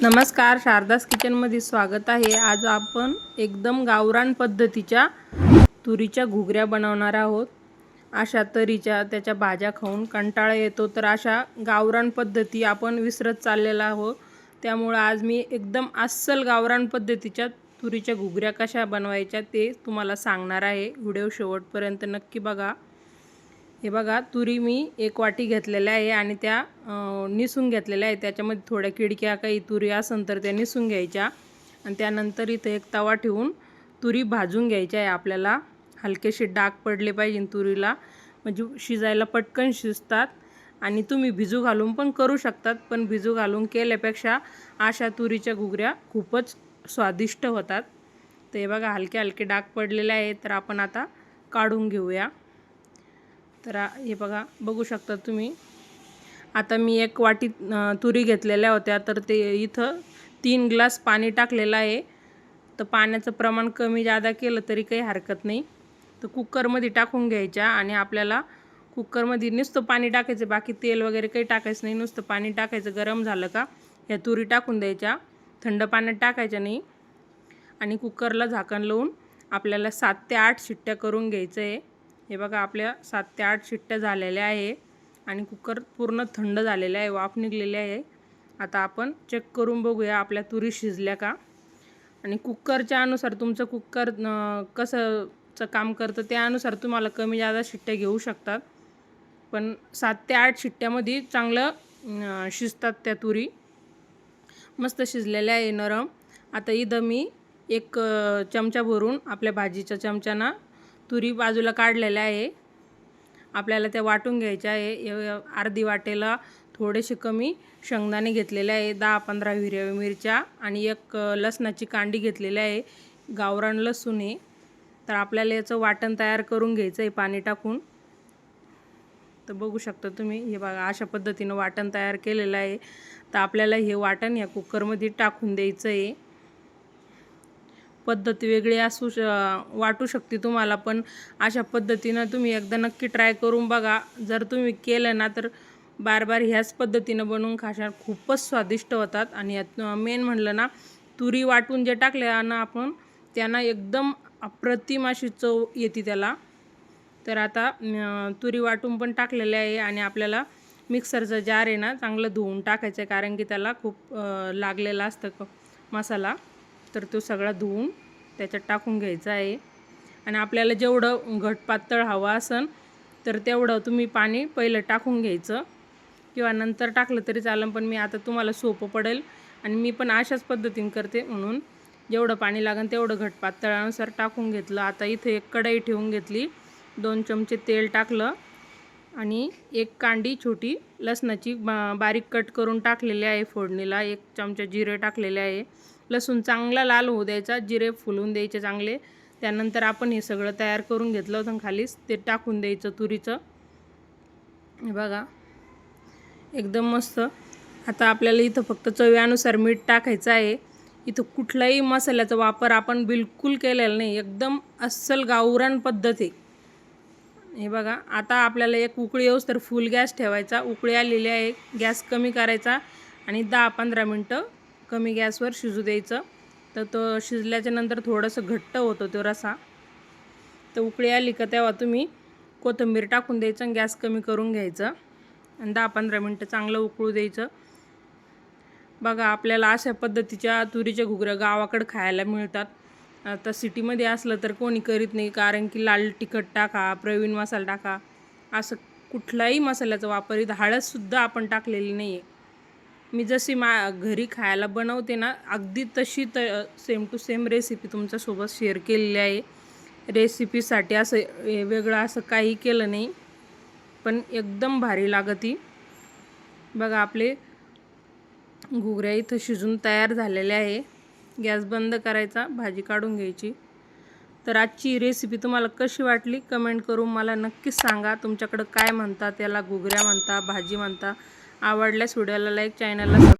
नमस्कार शारदास किचनमध्ये स्वागत आहे. आज आपण एकदम गावरान पद्धतीच्या तुरीच्या घुगऱ्या बनवणार आहोत. अशा तरीच्या त्याच्या भाज्या खाऊन कंटाळा येतो. तर अशा गावरान पद्धती आपण विसरत चाललेला आहोत. त्यामुळं आज मी एकदम अस्सल गावरान पद्धतीच्या तुरीच्या घुगऱ्या कशा बनवायच्या ते तुम्हाला सांगणार आहे. व्हिडिओ शेवटपर्यंत नक्की बघा. हे बघा तुरी मी एक वाटी घेतलेल्या आहे आणि त्या निसून घेतलेल्या आहे. त्याच्यामध्ये थोड्या किडक्या काही तुरी असन तर त्या निसून घ्यायच्या. आणि त्यानंतर इथं एक तवा ठेवून तुरी भाजून घ्यायच्या आहे आपल्याला. हलकेसे डाग पडले पाहिजे तुरीला. म्हणजे शिजायला पटकन शिजतात. आणि तुम्ही भिजू घालून पण करू शकतात पण भिजू घालून केल्यापेक्षा अशा तुरीच्या घुगऱ्या खूपच स्वादिष्ट होतात. ते बघा हलके हलके डाग पडलेले आहे तर आपण आता काढून घेऊया. तर हे बघा बघू शकता तुम्ही. आता मी एक वाटी तुरी घेतलेल्या होत्या तर ते इथं तीन ग्लास पाणी टाकलेलं आहे. तर पाण्याचं प्रमाण कमी जादा केलं तरी काही हरकत नाही. तर कुकरमध्ये टाकून घ्यायच्या आणि आपल्याला कुकरमध्ये नुसतं पाणी टाकायचं बाकी तेल वगैरे काही टाकायचं नाही. नुसतं पाणी टाकायचं गरम झालं का ह्या तुरी टाकून द्यायच्या. थंड पाण्यात टाकायच्या नाही. आणि कुकरला झाकण लावून आपल्याला सात ते आठ शिट्ट्या करून घ्यायचं आहे. हे बघा आपल्या सात ते आठ शिट्ट्या झालेल्या आहे आणि कुकर पूर्ण थंड झालेलं आहे वाफ निघलेली आहे. आता आपण चेक करून बघूया आपल्या तुरी शिजल्या का. आणि कुकरच्या अनुसार तुमचं कुकर कसंचं काम करतं त्यानुसार तुम्हाला कमी जादा शिट्ट्या घेऊ शकतात. पण सात ते आठ शिट्ट्यामध्ये चांगलं शिजतात त्या तुरी. मस्त शिजलेल्या आहे नरम. आता इथं मी एक चमचा भरून आपल्या भाजीच्या चमच्यानं तुरी बाजूला काढलेल्या आहे. आपल्याला त्या वाटून घ्यायच्या आहे. अर्धी वाटेला थोडेसे कमी शेंगदाणे घेतलेले आहे. दहा पंधरा हिरव्या मिरच्या आणि एक लसणाची कांडी घेतलेली आहे. गावरान लसूण आहे. तर आपल्याला याचं वाटण तयार करून घ्यायचं आहे पाणी टाकून. तर बघू शकता तुम्ही हे बघा अशा पद्धतीनं वाटण तयार केलेलं आहे. तर आपल्याला हे वाटण या कुकरमध्ये टाकून द्यायचं आहे पद्धत वेगळी असू श वाटू शकते तुम्हाला पण अशा पद्धतीनं तुम्ही एकदा नक्की ट्राय करून बघा. जर तुम्ही केलं ना तर बार बार ह्याच पद्धतीनं बनवून खाशाल. खूपच स्वादिष्ट होतात. आणि यात मेन म्हणलं ना तुरी वाटून जे टाकल्या ना आपण त्यांना एकदम अप्रतिम अशी चव येते त्याला. तर आता तुरी वाटून पण टाकलेले आहे आणि आपल्याला मिक्सरचं जार आहे ना चांगलं धुवून टाकायचं आहे कारण की त्याला खूप लागलेला असतं क मसाला. तर तो सगळा धुवून त्याच्यात टाकून घ्यायचा आहे. आणि आपल्याला जेवढं घट पातळ हवं असन तर तेवढं तुम्ही पाणी पहिलं टाकून घ्यायचं. किंवा नंतर टाकलं तरी चालेल पण मी आता तुम्हाला सोपं पडेल. आणि मी पण अशाच पद्धतीने करते म्हणून जेवढं पाणी लागेल तेवढं घट पातळानुसार टाकून घेतलं. आता इथे एक कढई ठेवून घेतली. दोन चमचे तेल टाकलं. आणि एक कांडी छोटी लसणाची बा बारीक कट करून टाकलेली आहे फोडणीला. एक चमचा जिरे टाकलेले आहे. लसूण चांगला लाल होऊ द्यायचा जिरे फुलवून द्यायचे चांगले. त्यानंतर आपण हे सगळं तयार करून घेतलं होतं खालीच. ते टाकून द्यायचं तुरीचं. हे बघा. एकदम मस्त. आता आपल्याला इथं फक्त चवीनुसार मीठ टाकायचं आहे. इथं कुठलाही मसाल्याचा वापर आपण बिलकुल केलेला नाही. एकदम अस्सल गावरान पद्धत आहे. हे बघा आता आपल्याला एक उकळी येऊस तर फुल गॅस ठेवायचा. उकळी आलेली आहे गॅस कमी करायचा आणि दहा पंधरा मिनटं कमी गॅसवर शिजू द्यायचं. तर तो शिजल्याच्या नंतर थोडंसं घट्ट होतो तो रसा. तर उकळी आली का तेव्हा तुम्ही कोथिंबीर टाकून द्यायचं आणि गॅस कमी करून घ्यायचं. आणि दहा पंधरा मिनटं चांगलं उकळू द्यायचं. बघा आपल्याला अशा पद्धतीच्या तुरीच्या घुगऱ्या गावाकडं खायला मिळतात. आता सिटीमध्ये असलं तर कोणी करीत नाही कारण की लाल तिखट टाका प्रवीण मसाला टाका. असं कुठलाही मसाल्याचा वापर इथं हळदसुद्धा आपण टाकलेली नाही आहे मी जशी मा घरी खायला बनवते ना अगदी तशी त सेम टू सेम रेसिपी तुमच्यासोबत शेअर केलेली आहे. रेसिपीसाठी असं वेगळं असं काही केलं नाही पण एकदम भारी लागती. बघा आपले घुगऱ्या इथं शिजून तयार झालेल्या आहे. गॅस बंद करायचा भाजी काढून घ्यायची. तर आजची रेसिपी तुम्हाला कशी वाटली? कमेंट करून मला नक्कीच सांगा. तुमच्याकडं काय म्हणतात त्याला घुगऱ्या म्हणता भाजी म्हणता. आवडल्यास व्हिडिओला लाईक चॅनलला